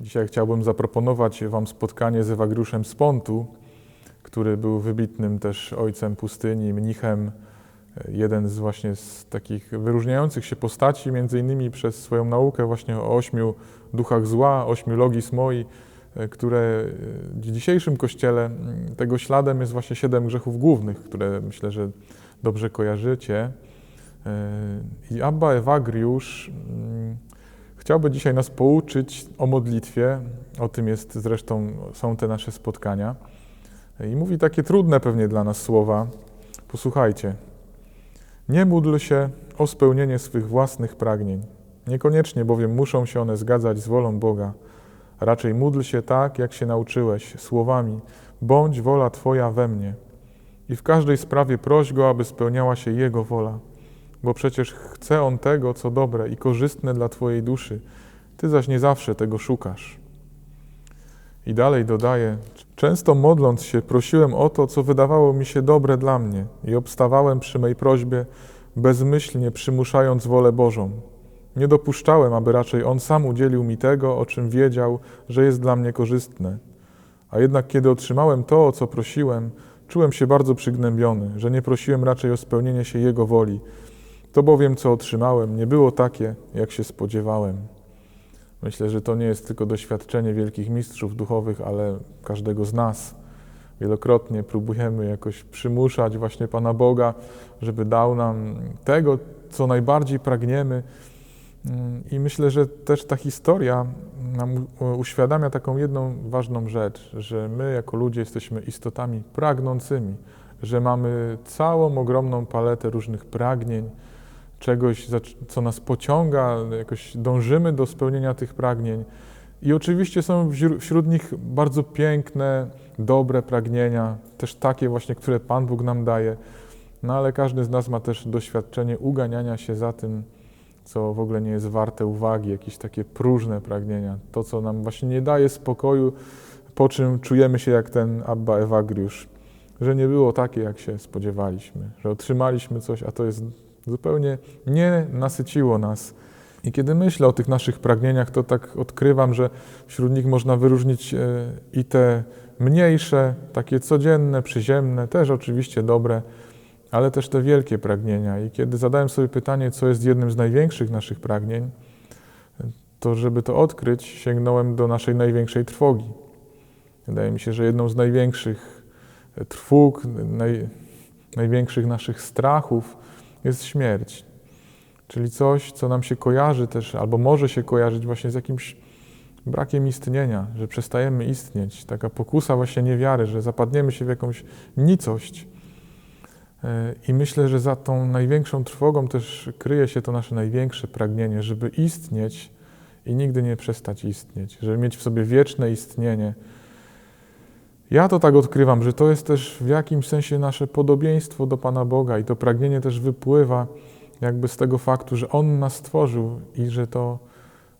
Dzisiaj chciałbym zaproponować Wam spotkanie z Ewagriuszem z Pontu, który był wybitnym też ojcem pustyni, mnichem, jeden z właśnie z takich wyróżniających się postaci, między innymi przez swoją naukę właśnie o ośmiu duchach zła, ośmiu logis moi, które w dzisiejszym kościele mm, tego śladem jest właśnie siedem grzechów głównych, które myślę, że dobrze kojarzycie. I Abba Ewagriusz mm, chciałby dzisiaj nas pouczyć o modlitwie. O tym jest zresztą, są te nasze spotkania. I mówi takie trudne pewnie dla nas słowa. Posłuchajcie. Nie módl się o spełnienie swych własnych pragnień. Niekoniecznie bowiem muszą się one zgadzać z wolą Boga. Raczej módl się tak, jak się nauczyłeś, słowami: Bądź wola Twoja we mnie. I w każdej sprawie proś Go, aby spełniała się Jego wola bo przecież chce On tego, co dobre i korzystne dla Twojej duszy. Ty zaś nie zawsze tego szukasz. I dalej dodaje: Często modląc się, prosiłem o to, co wydawało mi się dobre dla mnie, i obstawałem przy mej prośbie, bezmyślnie przymuszając wolę Bożą. Nie dopuszczałem, aby raczej On sam udzielił mi tego, o czym wiedział, że jest dla mnie korzystne. A jednak, kiedy otrzymałem to, o co prosiłem, czułem się bardzo przygnębiony, że nie prosiłem raczej o spełnienie się Jego woli, to bowiem, co otrzymałem, nie było takie, jak się spodziewałem. Myślę, że to nie jest tylko doświadczenie wielkich mistrzów duchowych, ale każdego z nas. Wielokrotnie próbujemy jakoś przymuszać właśnie Pana Boga, żeby dał nam tego, co najbardziej pragniemy. I myślę, że też ta historia nam uświadamia taką jedną ważną rzecz, że my jako ludzie jesteśmy istotami pragnącymi, że mamy całą ogromną paletę różnych pragnień, czegoś, co nas pociąga, jakoś dążymy do spełnienia tych pragnień. I oczywiście są wśród nich bardzo piękne, dobre pragnienia, też takie właśnie, które Pan Bóg nam daje. No ale każdy z nas ma też doświadczenie uganiania się za tym, co w ogóle nie jest warte uwagi, jakieś takie próżne pragnienia, to, co nam właśnie nie daje spokoju, po czym czujemy się jak ten Abba Ewagriusz, że nie było takie, jak się spodziewaliśmy, że otrzymaliśmy coś, a to jest Zupełnie nie nasyciło nas. I kiedy myślę o tych naszych pragnieniach, to tak odkrywam, że wśród nich można wyróżnić e, i te mniejsze, takie codzienne, przyziemne, też oczywiście dobre, ale też te wielkie pragnienia. I kiedy zadałem sobie pytanie, co jest jednym z największych naszych pragnień, to żeby to odkryć, sięgnąłem do naszej największej trwogi. Wydaje mi się, że jedną z największych trwóg, naj, największych naszych strachów jest śmierć. Czyli coś, co nam się kojarzy też, albo może się kojarzyć właśnie z jakimś brakiem istnienia, że przestajemy istnieć. Taka pokusa właśnie niewiary, że zapadniemy się w jakąś nicość. E, I myślę, że za tą największą trwogą też kryje się to nasze największe pragnienie, żeby istnieć i nigdy nie przestać istnieć, żeby mieć w sobie wieczne istnienie ja to tak odkrywam, że to jest też w jakimś sensie nasze podobieństwo do Pana Boga i to pragnienie też wypływa jakby z tego faktu, że On nas stworzył i że to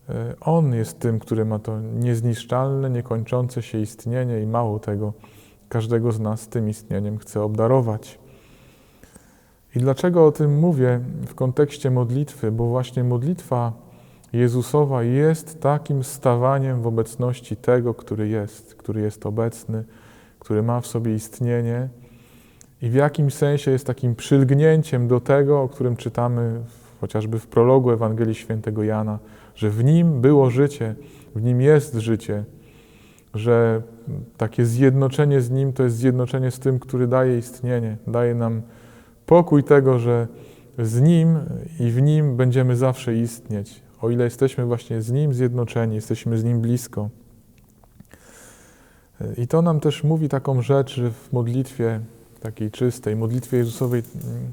e, On jest tym, który ma to niezniszczalne, niekończące się istnienie i mało tego, każdego z nas tym istnieniem chce obdarować. I dlaczego o tym mówię w kontekście modlitwy? Bo właśnie modlitwa Jezusowa jest takim stawaniem w obecności tego, który jest, który jest obecny, który ma w sobie istnienie i w jakimś sensie jest takim przylgnięciem do tego, o którym czytamy chociażby w prologu Ewangelii Świętego Jana, że w nim było życie, w nim jest życie, że takie zjednoczenie z nim to jest zjednoczenie z tym, który daje istnienie, daje nam pokój tego, że z nim i w nim będziemy zawsze istnieć o ile jesteśmy właśnie z Nim zjednoczeni, jesteśmy z Nim blisko. I to nam też mówi taką rzecz, że w modlitwie takiej czystej, modlitwie Jezusowej mm,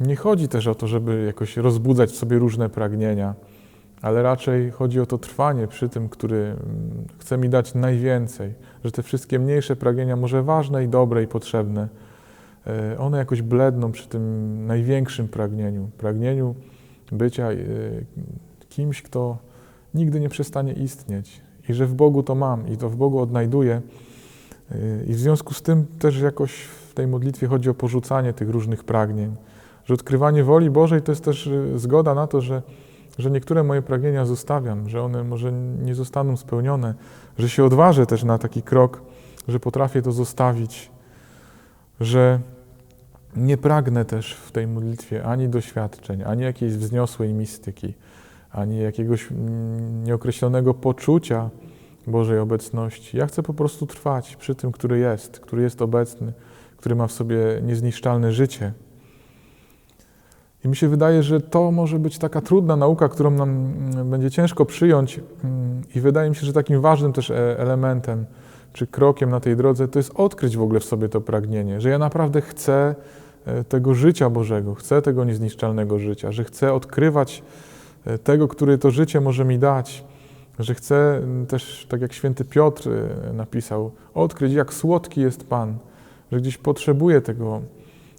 nie chodzi też o to, żeby jakoś rozbudzać w sobie różne pragnienia, ale raczej chodzi o to trwanie przy tym, który mm, chce mi dać najwięcej, że te wszystkie mniejsze pragnienia, może ważne i dobre i potrzebne, e, one jakoś bledną przy tym największym pragnieniu, pragnieniu bycia e, kimś, kto nigdy nie przestanie istnieć i że w Bogu to mam i to w Bogu odnajduję. E, I w związku z tym też jakoś w tej modlitwie chodzi o porzucanie tych różnych pragnień, że odkrywanie woli Bożej to jest też e, zgoda na to, że, że niektóre moje pragnienia zostawiam, że one może nie zostaną spełnione, że się odważę też na taki krok, że potrafię to zostawić, że nie pragnę też w tej modlitwie ani doświadczeń, ani jakiejś wzniosłej mistyki, ani jakiegoś mm, nieokreślonego poczucia Bożej obecności. Ja chcę po prostu trwać przy tym, który jest, który jest obecny, który ma w sobie niezniszczalne życie. I mi się wydaje, że to może być taka trudna nauka, którą nam mm, będzie ciężko przyjąć, mm, i wydaje mi się, że takim ważnym też e, elementem czy krokiem na tej drodze to jest odkryć w ogóle w sobie to pragnienie, że ja naprawdę chcę tego życia Bożego, chcę tego niezniszczalnego życia, że chcę odkrywać e, tego, który to życie może mi dać, że chcę też, tak jak święty Piotr napisał, odkryć, jak słodki jest Pan, że gdzieś potrzebuję tego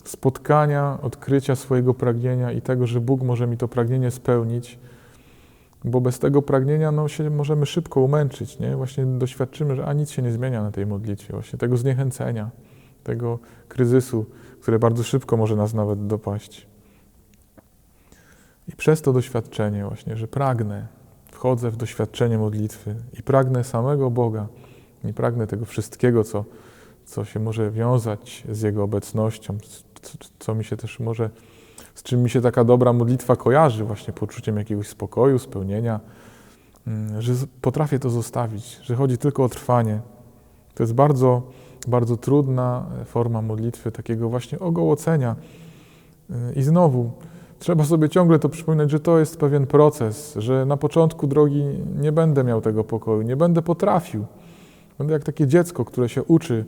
spotkania, odkrycia swojego pragnienia i tego, że Bóg może mi to pragnienie spełnić, bo bez tego pragnienia no, się możemy szybko umęczyć. Nie? Właśnie doświadczymy, że a nic się nie zmienia na tej modlitwie, właśnie tego zniechęcenia, tego kryzysu, które bardzo szybko może nas nawet dopaść. I przez to doświadczenie właśnie, że pragnę, wchodzę w doświadczenie modlitwy i pragnę samego Boga, nie pragnę tego wszystkiego, co, co się może wiązać z Jego obecnością, co mi się też może, z czym mi się taka dobra modlitwa kojarzy, właśnie poczuciem jakiegoś spokoju, spełnienia, mm, że potrafię to zostawić, że chodzi tylko o trwanie. To jest bardzo, bardzo trudna forma modlitwy, takiego właśnie ogołocenia. Y, I znowu, trzeba sobie ciągle to przypominać, że to jest pewien proces, że na początku drogi nie będę miał tego pokoju, nie będę potrafił. Będę jak takie dziecko, które się uczy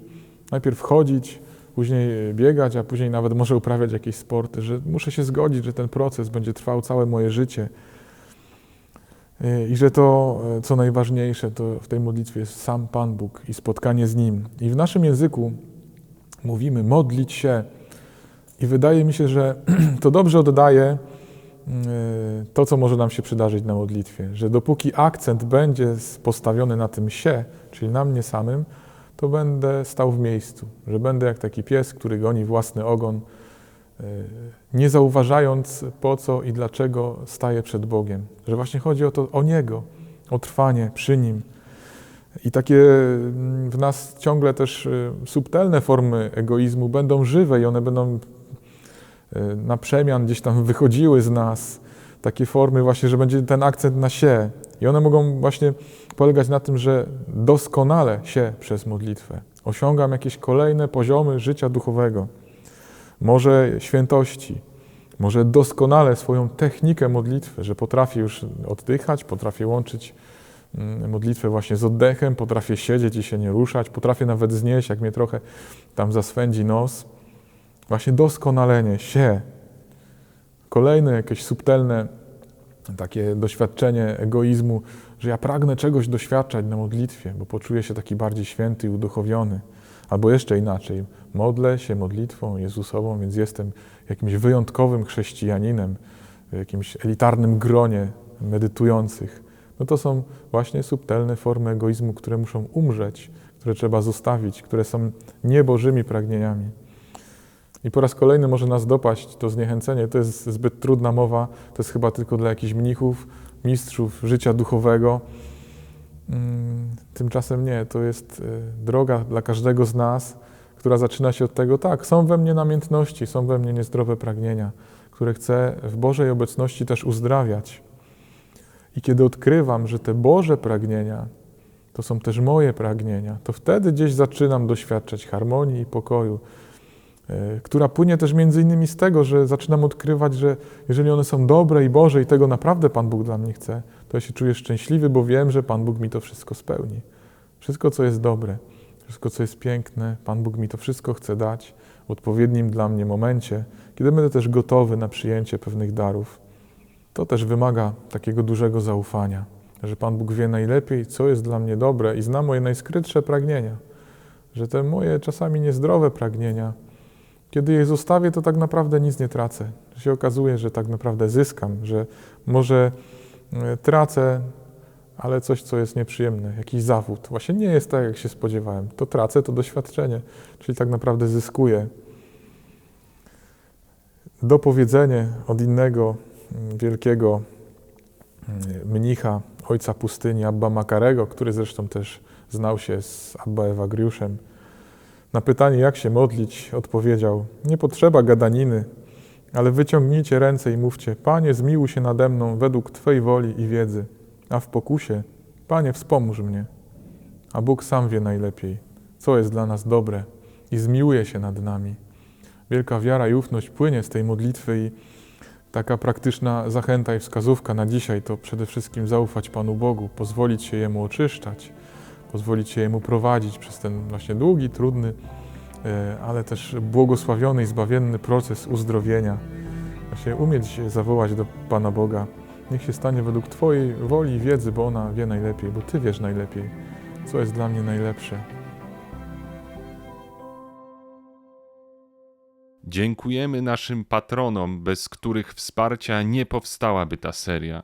najpierw chodzić, później biegać, a później nawet może uprawiać jakieś sporty, że muszę się zgodzić, że ten proces będzie trwał całe moje życie. I że to, co najważniejsze, to w tej modlitwie jest sam Pan Bóg i spotkanie z Nim. I w naszym języku mówimy modlić się. I wydaje mi się, że to dobrze oddaje y, to, co może nam się przydarzyć na modlitwie. Że dopóki akcent będzie postawiony na tym się, czyli na mnie samym, to będę stał w miejscu, że będę jak taki pies, który goni własny ogon, e, nie zauważając po co i dlaczego staje przed Bogiem. Że właśnie chodzi o to, o Niego, o trwanie przy Nim. I takie mm, w nas ciągle też e, subtelne formy egoizmu będą żywe i one będą e, na przemian gdzieś tam wychodziły z nas. Takie formy właśnie, że będzie ten akcent na się. I one mogą właśnie polegać na tym, że doskonale się przez modlitwę osiągam jakieś kolejne poziomy życia duchowego, może świętości, może doskonale swoją technikę modlitwy, że potrafię już oddychać, potrafię łączyć mm, modlitwę właśnie z oddechem, potrafię siedzieć i się nie ruszać, potrafię nawet znieść, jak mnie trochę tam zaswędzi nos. Właśnie doskonalenie się, kolejne jakieś subtelne takie doświadczenie egoizmu, że ja pragnę czegoś doświadczać na modlitwie, bo poczuję się taki bardziej święty i uduchowiony. Albo jeszcze inaczej, modlę się modlitwą Jezusową, więc jestem jakimś wyjątkowym chrześcijaninem, w jakimś elitarnym gronie medytujących. No to są właśnie subtelne formy egoizmu, które muszą umrzeć, które trzeba zostawić, które są niebożymi pragnieniami. I po raz kolejny może nas dopaść to zniechęcenie. To jest zbyt trudna mowa, to jest chyba tylko dla jakichś mnichów, mistrzów życia duchowego. Mm, tymczasem nie, to jest y, droga dla każdego z nas, która zaczyna się od tego, tak, są we mnie namiętności, są we mnie niezdrowe pragnienia, które chcę w Bożej obecności też uzdrawiać. I kiedy odkrywam, że te Boże pragnienia to są też moje pragnienia, to wtedy gdzieś zaczynam doświadczać harmonii i pokoju, E, która płynie też między innymi z tego, że zaczynam odkrywać, że jeżeli one są dobre i Boże i tego naprawdę Pan Bóg dla mnie chce, to ja się czuję szczęśliwy, bo wiem, że Pan Bóg mi to wszystko spełni. Wszystko, co jest dobre, wszystko, co jest piękne, Pan Bóg mi to wszystko chce dać w odpowiednim dla mnie momencie, kiedy będę też gotowy na przyjęcie pewnych darów. To też wymaga takiego dużego zaufania, że Pan Bóg wie najlepiej, co jest dla mnie dobre i zna moje najskrytsze pragnienia, że te moje czasami niezdrowe pragnienia, kiedy je zostawię, to tak naprawdę nic nie tracę. Się okazuje, że tak naprawdę zyskam, że może tracę, ale coś, co jest nieprzyjemne, jakiś zawód. Właśnie nie jest tak, jak się spodziewałem. To tracę, to doświadczenie, czyli tak naprawdę zyskuję. Dopowiedzenie od innego mm, wielkiego y, mnicha, ojca pustyni, Abba Makarego, który zresztą też znał się z Abba Ewagriuszem. Na pytanie, jak się modlić, odpowiedział: Nie potrzeba gadaniny, ale wyciągnijcie ręce i mówcie: Panie, zmiłuj się nade mną według Twej woli i wiedzy, a w pokusie, Panie, wspomóż mnie. A Bóg sam wie najlepiej, co jest dla nas dobre i zmiłuje się nad nami. Wielka wiara i ufność płynie z tej modlitwy i taka praktyczna zachęta i wskazówka na dzisiaj to przede wszystkim zaufać Panu Bogu, pozwolić się Jemu oczyszczać, pozwolić się Jemu prowadzić przez ten właśnie długi, trudny, ale też błogosławiony i zbawienny proces uzdrowienia. Właśnie umieć zawołać do Pana Boga, niech się stanie według Twojej woli i wiedzy, bo ona wie najlepiej, bo Ty wiesz najlepiej, co jest dla mnie najlepsze. Dziękujemy naszym patronom, bez których wsparcia nie powstałaby ta seria.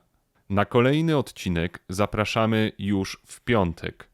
Na kolejny odcinek zapraszamy już w piątek.